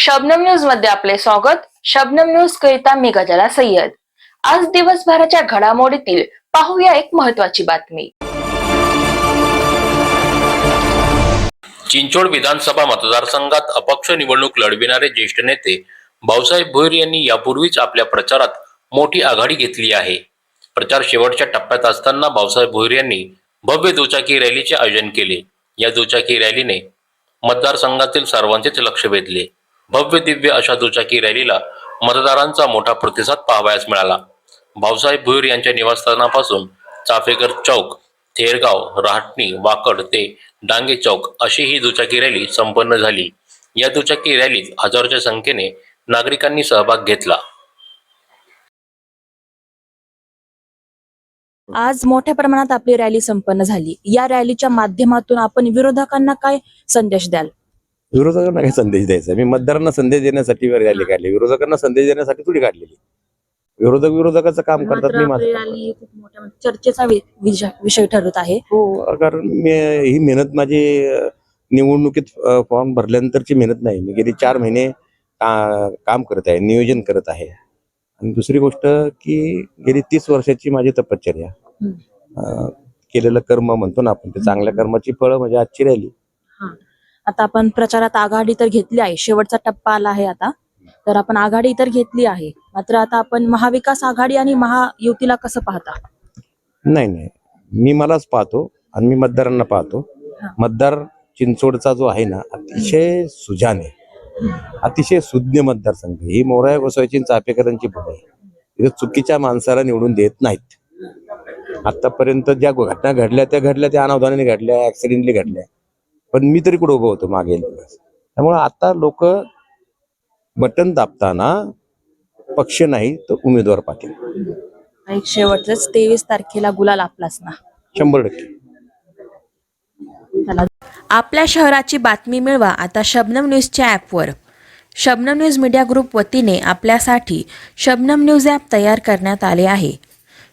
शबनम न्यूजमध्ये आपले स्वागत. शबनम न्यूज करिता मी गजाला सय्यद. आज दिवसभराच्या घडामोडीतील पाहूया एक महत्वाची बातमी. चिंचोड विधानसभा मतदारसंघात अपक्ष निवडणूक लढविणारे ज्येष्ठ नेते भाऊसाहेब भोईर यांनी यापूर्वीच आपल्या प्रचारात मोठी आघाडी घेतली आहे. प्रचार शेवटच्या टप्प्यात असताना भाऊसाहेब भोईर यांनी भव्य दुचाकी रॅलीचे आयोजन केले. या दुचाकी रॅलीने मतदारसंघातील सर्वांचेच लक्ष वेधले. भव्य दिव्य अशा दुचाकी रॅलीला मतदारांचा मोठा प्रतिसाद पाहावयास मिळाला. भाऊसाहेब भुईर यांच्या निवासस्थानापासून चाफेकर चौक थेरगाव राहटणी वाकड ते डांगे चौक अशी ही दुचाकी रॅली संपन्न झाली. या दुचाकी रॅलीत हजारोच्या संख्येने नागरिकांनी सहभाग घेतला. आज मोठ्या प्रमाणात आपली रॅली संपन्न झाली. या रॅलीच्या माध्यमातून आपण विरोधकांना काय संदेश द्याल? विरोधकांना काय संदेश द्यायचा? मी मतदारांना संदेश देण्यासाठी रॅली काढली विरोधकांना संदेश देण्यासाठी थोडी काढलेली. विरोधक विरोधकाचं काम करतात मी माझं मोठ्या चर्चेचा विषय ठरत आहे. हो कारण मी ही मेहनत माझी निवडणुकीत फॉर्म भरल्यानंतरची मेहनत नाही. मी गेली चार महिने काम करत आहे नियोजन करत आहे. आणि दुसरी गोष्ट की गेली तीस वर्षाची माझी तपश्चर्या. केलेलं कर्म म्हणतो ना आपण ते चांगल्या कर्माची फळं म्हणजे आजची रॅली आता आपण प्रचारात आघाडी तर घेतली आहे. शेवटचा टप्पा आला आहे आता. तर आपण आघाडी तर घेतली आहे. मात्र आता आपण महाविकास आघाडी आणि महायुतीला कसं पाहता? नाही नाही. मी मलाच पाहतो आणि मी मतदारांना पाहतो. मतदार चिंचोडचा जो आहे ना अतिशय सुजान आहे अतिशय सुज्ञ मतदारसंघ ही मोराया गोसावीची आणि चापेकरांची भूमी आहे. इथे चुकीच्या माणसाला निवडून देत नाहीत. आतापर्यंत ज्या घटना घडल्या त्या घडल्या त्या अनावधानाने घडल्या ऍक्सिडेंटली घडल्या. पण मी तरी कुठे उभं होतो मागे त्यामुळे आता लोक बटन दाबताना पक्ष नाही तर उमेदवार एक शेवटच तेवीस तारखेला गुलाल आपलाच ना. शंभर टक्के. त्याला आपल्या शहराची बातमी मिळवा आता शबनम न्यूजच्या ॲपवर. शबनम न्यूज मीडिया ग्रुप वतीने आपल्यासाठी शबनम न्यूज ॲप तयार करण्यात आले आहे.